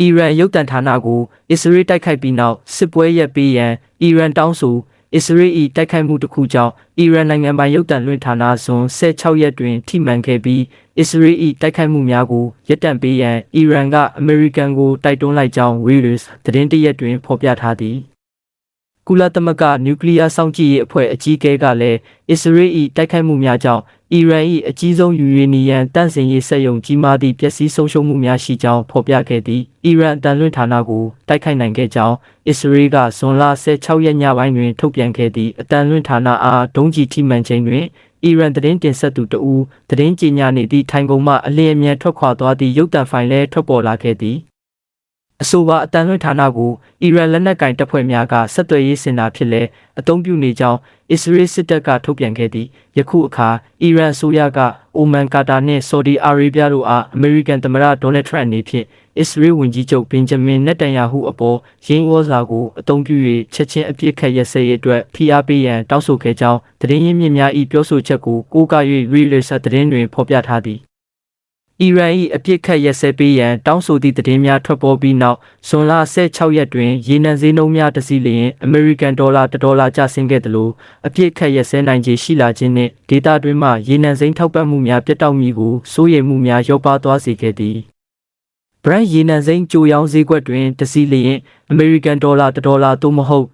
အီရန်ရုပ်တံဌာနကိုအစ္စရေးတိုက်ခိုက်ပြီးနောက်စစ်ပွဲရပ်ပေးရန်အီရန်တောင်းဆိုအစ္စရေး၏တိုက်ခိုက်မှုတစ်ခုကြောင့်အီရန်နိုင်ငံပိုင်ရုပ်တံလွှင့်ဌာနဇွန်16ရက်တွင်ထိမှန်ခဲ့ပြီးအစ္စရေး၏တိုက်ခိုက်မှုများကိုရပ်တန့်ပေးရန်အီရန်ကအမေရိကန်ကိုတိုက်တွန်းလိုက်ကြောင်း Reuters သတင်းတရက်တွင်ဖော်ပြထားသည် ကုလသမဂ္ဂနျူကလ িয়ার စောင့်ကြည့်ရေးအဖွဲ့အကြီးအကဲကလည်းအစ္စရေး၏တိုက်ခိုက်မှုများကြောင့်အီရန်၏အကြီးဆုံးယူရေနီယံတန့်စင်ရေးစက်ရုံကြီးမားသည့်ပျက်စီးဆုံးရှုံးမှုများရှိကြောင်းဖော်ပြခဲ့သည်အီရန်အတန်လွင့်ဌာနကိုတိုက်ခိုက်နိုင်ခဲ့ကြောင်းအစ္စရေးကဇွန်လ16ရက်ညပိုင်းတွင်ထုတ်ပြန်ခဲ့သည့်အတန်လွင့်ဌာနအားဒုံးကျည်ထိမှန်ခြင်းတွင်အီရန်သတင်းတင်ဆက်သူတဦးသတင်းကြေညာနေသည့်ထိုင်ကုန်မှအလင်းအမြန်ထွက်ခွာသွားသည့်ရုပ်သံဖိုင်လည်းထွက်ပေါ်လာခဲ့သည် အဆိုပါအတန်လွင့်ဌာနကိုအီရန်လက်နက်ကင်တပ်ဖွဲ့များကဆက်သွယ်ရေးစင်တာဖြစ်လဲအသုံးပြုနေကြောင်းအစ္စရေးစစ်တပ်ကထုတ်ပြန်ခဲ့သည်ယခုအခါအီရန်အစိုးရကအိုမန်ကာတာနှင့်ဆော်ဒီအာရေဗျတို့အားအမေရိကန်သမ္မတဒေါ်နယ်ထရန့်အနေဖြင့်အစ္စရေးဝန်ကြီးချုပ်ဘင်ဂျမင်နက်တန်ယာဟုအပေါ်ရင်းဩဇာကိုအသုံးပြု၍ချက်ချင်းအပြစ်ခတ်ရစဲရေးအတွက်ဖိအားပေးရန်တောင်းဆိုခဲ့ကြောင်းသတင်းရင်းမြစ်များ၏ပြောဆိုချက်ကိုကိုးကား၍ Reuters သတင်းတွင်ဖော်ပြထားသည် အီရန်၏အပြစ်ခတ်ရက်စဲပေးရန်တောင်းဆိုသည့်သတင်းများထွက်ပေါ်ပြီးနောက်ဇွန်လ16ရက်တွင်ရေနံဈေးနှုန်းများတစီလျင်အမေရိကန်ဒေါ်လာ1ဒေါ်လာကျဆင်းခဲ့သလိုအပြစ်ခတ်ရက်စဲနိုင်ခြေရှိလာခြင်းနှင့်ဒေတာတွင်မှရေနံစိမ်းထောက်ပံ့မှုများပြတ်တောက်မှုကိုစိုးရိမ်မှုများလျော့ပါသွားစေခဲ့သည်ဘရန်ရေနံစိမ်းကြိုရောင်းဈေးကွက်တွင်တစီလျင်အမေရိကန်ဒေါ်လာ1ဒေါ်လာသို့မဟုတ်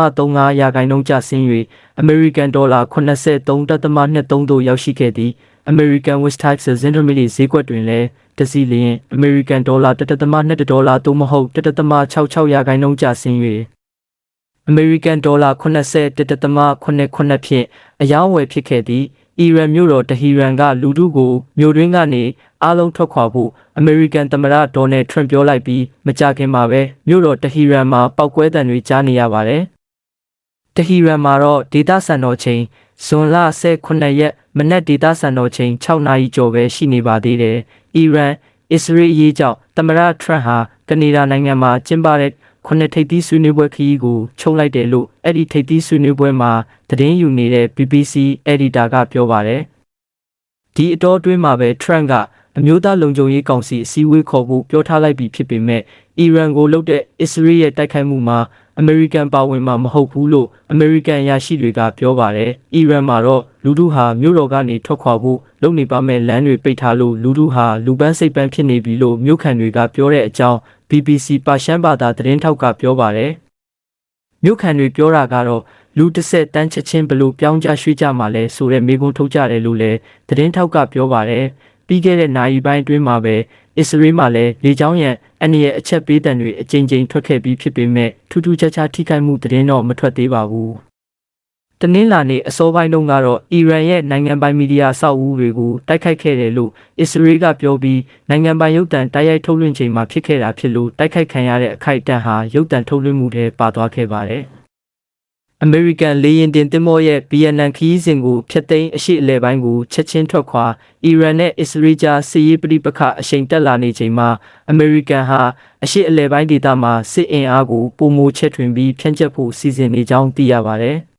1.35ရာခိုင်နှုန်းကျဆင်း၍အမေရိကန်ဒေါ်လာ83.23သို့ရောက်ရှိခဲ့သည် American West Texas Intermediate ဈေးကွက်တွင်လည်းတစီလျင် American ဒေါ်လာ1.2ဒေါ်လာသို့မဟုတ်1.66ရာခိုင်နှုန်းကျဆင်း၍ American ဒေါ်လာ80.89ဖြင့်အယောင်းဝယ်ဖြစ်ခဲ့သည်အီရန်မြို့တော်တဟီရန်ကလူထုကိုမြို့တွင်းကနေအားလုံးထွက်ခွာဖို့အမေရိကန်သမ္မတဒေါ်နယ်ထရန့်ပြောလိုက်ပြီးမကြာခင်မှာပဲမြို့တော်တဟီရန်မှာပောက်ကွဲတံတွေကြားနေရပါတယ်တဟီရန်မှာတော့ဒေတာစံတော်ချိန် ဇွန်လ18ရက်မနက်ဒေတာစံတော်ချိန်6နာရီကျော်ပဲရှိနေပါသေးတယ်။အီရန်အစ္စရေးအရေးကြောင့်သမ္မတထရန့်ဟာကနေဒါနိုင်ငံမှာကျင်းပတဲ့ခုနှစ်ထိပ်သီးဆွေးနွေးပွဲခရီးကိုချုပ်လိုက်တယ်လို့အဲ့ဒီထိပ်သီးဆွေးနွေးပွဲမှာသတင်းယူနေတဲ့ BBC editor ကပြောပါတယ်။ဒီအတော်အတွင်းမှာပဲထရန့်ကအမျိုးသားလုံခြုံရေးကောင်စီအစည်းအဝေးခေါ်ဖို့ပြောထားလိုက်ပြီဖြစ်ပေမဲ့အီရန်ကိုလုပ်တဲ့အစ္စရေးရဲ့တိုက်ခိုက်မှုမှာ အမေရိကန်ပါဝင်မှာမဟုတ်ဘူးလို့အမေရိကန်အရာရှိတွေကပြောပါတယ်။အီရန်မှာတော့လူထုဟာမြို့တော်ကနေထွက်ခွာဖို့လုပ်နေပါမဲ့လမ်းတွေပိတ်ထားလို့လူထုဟာလူပန်းစိတ်ပန်းဖြစ်နေပြီလို့မြို့ခံတွေကပြောတဲ့အကြောင်း BBC ပါရှမ်းဘာသာသတင်းထောက်ကပြောပါတယ်။မြို့ခံတွေပြောတာကတော့လူတစ်ဆက်တန်းချက်ချင်းဘလို့ပြောင်းကြရွှေ့ကြမှာလဲဆိုတဲ့မေးခွန်းထုတ်ကြတယ်လို့လည်းသတင်းထောက်ကပြောပါတယ်။ပြီးခဲ့တဲ့နိုင်ပိုင်းအတွင်းမှာပဲ အစ္စရေးမှာလည်းလေကြောင်းရန်အနေရဲ့အချက်ပေးတံတွေအကြိမ်ကြိမ်ထွက်ခဲ့ပြီးဖြစ်ပေမဲ့ထူးထူးခြားခြားထိခိုက်မှုသတင်းတော့မထွက်သေးပါဘူး။တနင်္လာနေ့အစောပိုင်းတုန်းကတော့အီရန်ရဲ့နိုင်ငံပိုင်မီဒီယာစောက်ဦးတွေကိုတိုက်ခိုက်ခဲ့တယ်လို့အစ္စရေးကပြောပြီးနိုင်ငံပိုင်ရုပ်တံတိုက်ရိုက်ထုတ်လွှင့်ချိန်မှာဖြစ်ခဲ့တာဖြစ်လို့တိုက်ခိုက်ခံရတဲ့အခိုက်အတန့်ဟာရုပ်တံထုတ်လွှင့်မှုတွေပါသွားခဲ့ပါတယ်။ American လေယာဉ်တင်သင်္ဘောရဲ့ Vietnam ခရီးစဉ်ကိုဖျက်သိမ်းအရှိအလဲပိုင်းကိုချက်ချင်းထွက်ခွာအီရန်နဲ့အစ္စရေးကြားစစ်ရေးပဋိပက္ခအရှိန်တက်လာနေချိန်မှာ American ဟာအရှိအလဲပိုင်းဒေသမှာစစ်အင်အားကိုပုံမိုချက်ထွင်ပြီးဖြန့်ကျက်ဖို့စီစဉ်နေကြောင်းသိရပါတယ်။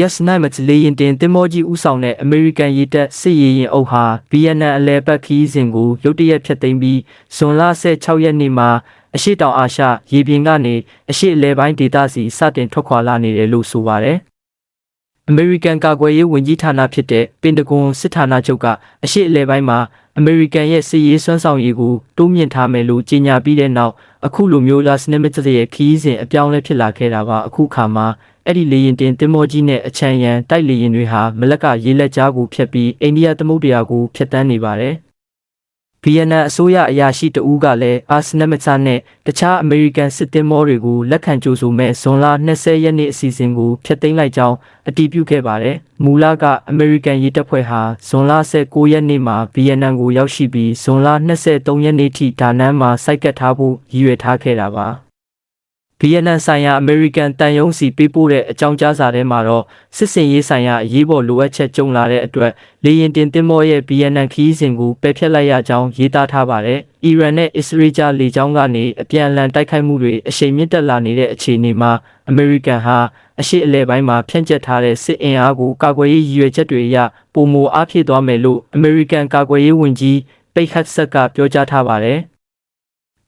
Yes Night လေရင်တင်တင်မောကြီးဥဆောင်တဲ့ American ရေတပ်စစ်ရေရင်အုပ်ဟာ Vietnam အလဲပတ်ခရီးစဉ်ကိုရုတ်တရက်ဖျက်သိမ်းပြီးဇွန်လ16ရက်နေ့မှာအရှိတောင်အာရှရေပြင်ကနေအရှိအလဲပိုင်းဒေသစီစတင်ထွက်ခွာလာနေတယ်လို့ဆိုပါတယ်။ American ကာကွယ်ရေးဝန်ကြီးဌာနဖြစ်တဲ့ပင်တဂွန်စစ်ဌာနချုပ်ကအရှိအလဲပိုင်းမှာ American ရဲ့စစ်ရေးစွမ်းဆောင်ရည်ကိုတိုးမြင့်ထားမယ်လို့ကြေညာပြီးတဲ့နောက်အခုလိုမျိုး last minute ရဲ့ခီးစဉ်အပြောင်းလဲဖြစ်လာခဲ့တာပါအခုခါမှာ အဲ့ဒီလေရင်တင်တင်မောကြီးနဲ့အချမ်းရန်တိုက်လေရင်တွေဟာမလက်ကရေးလက်ကြားကိုဖျက်ပြီးအိန္ဒိယသမုဒ္ဒရာကိုဖျက်တမ်းနေပါတယ်ဗီယက်နမ်အစိုးရအရာရှိတဦးကလည်းအာဆနမချာနဲ့တခြားအမေရိကန်စစ်သည်မောတွေကိုလက်ခံကြိုဆိုမဲ့ဇွန်လ20ရက်နေ့အစီအစဉ်ကိုဖျက်သိမ်းလိုက်ကြောင်းအတည်ပြုခဲ့ပါတယ်။မူလကအမေရိကန်ရေးတပ်ဖွဲ့ဟာဇွန်လ19ရက်နေ့မှာဗီယက်နမ်ကိုရောက်ရှိပြီးဇွန်လ23ရက်နေ့ထိဒါနန်းမှာစိုက်ကပ်ထားဖို့ရည်ရွယ်ထားခဲ့တာပါ။ ဗီယက်နမ်ဆိုင်ရာအမေရိကန်တန်ယုံစီပေးပို့တဲ့အကြောင်းကြားစာထဲမှာတော့စစ်စင်ရေးဆိုင်ရာအရေးပေါ်လိုအပ်ချက်ကြုံလာတဲ့အတွက်လေရင်တင်တင်မောရဲ့ဗီယက်နမ်ခီးစဉ်ကိုပယ်ဖျက်လိုက်ရကြောင်းရေးသားထားပါတယ်။အီရန်နဲ့အစ္စရေးကြားလေကြောင်းကနေအပြန်အလှန်တိုက်ခိုက်မှုတွေအရှိန်မြင့်တက်လာနေတဲ့အခြေအနေမှာအမေရိကန်ဟာအရှိအလဲပိုင်းမှာဖြန့်ကျက်ထားတဲ့စစ်အင်အားကိုကာကွယ်ရေးရည်ရွယ်ချက်တွေအရပုံမအားဖြည့်သွားမယ်လို့အမေရိကန်ကာကွယ်ရေးဝန်ကြီးပိတ်ဟတ်ဆက်ကပြောကြားထားပါတယ်။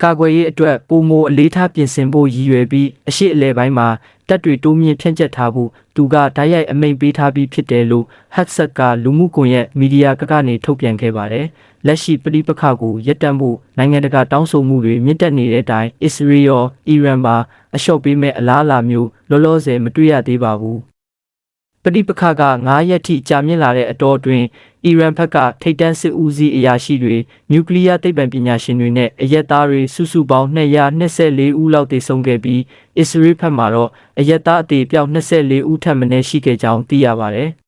ကာကွယ်ရေးအတွက်ပုံမအလေးထားပြင်ဆင်ဖို့ရည်ရွယ်ပြီးအရှိအလဲပိုင်းမှာတပ်တွေတိုးမြင့်ဖြန့်ကျက်ထားဖို့သူကဓာတ်ရိုက်အမိန့်ပေးထားပြီးဖြစ်တယ်လို့ Hudson ကလူမှုကွန်ရက်မီဒီယာကကနေထုတ်ပြန်ခဲ့ပါတယ်။လက်ရှိပြည်ပခါကိုရပ်တန့်ဖို့နိုင်ငံတကာတောင်းဆိုမှုတွေမြင့်တက်နေတဲ့အတိုင်းအစ္စရေးရောအီရန်ပါအလျှော့ပေးမဲ့အလားအလာမျိုးလောလောဆယ်မတွေ့ရသေးပါဘူး။ ပဋိပက္ခက9ရက်ထိကြာမြင့်လာတဲ့အတော်အတွင်းအီရန်ဘက်ကထိပ်တန်းစစ်ဦးစီးအရာရှိတွေနျူကလ িয়ার သိပ္ပံပညာရှင်တွေနဲ့အရက်သားတွေစုစုပေါင်း224ဦးလောက်သေဆုံးခဲ့ပြီးအစ္စရေးဘက်မှာတော့အရက်သားအသေးအပြောက်24ဦးထပ်မံရှိခဲ့ကြောင်းသိရပါတယ်။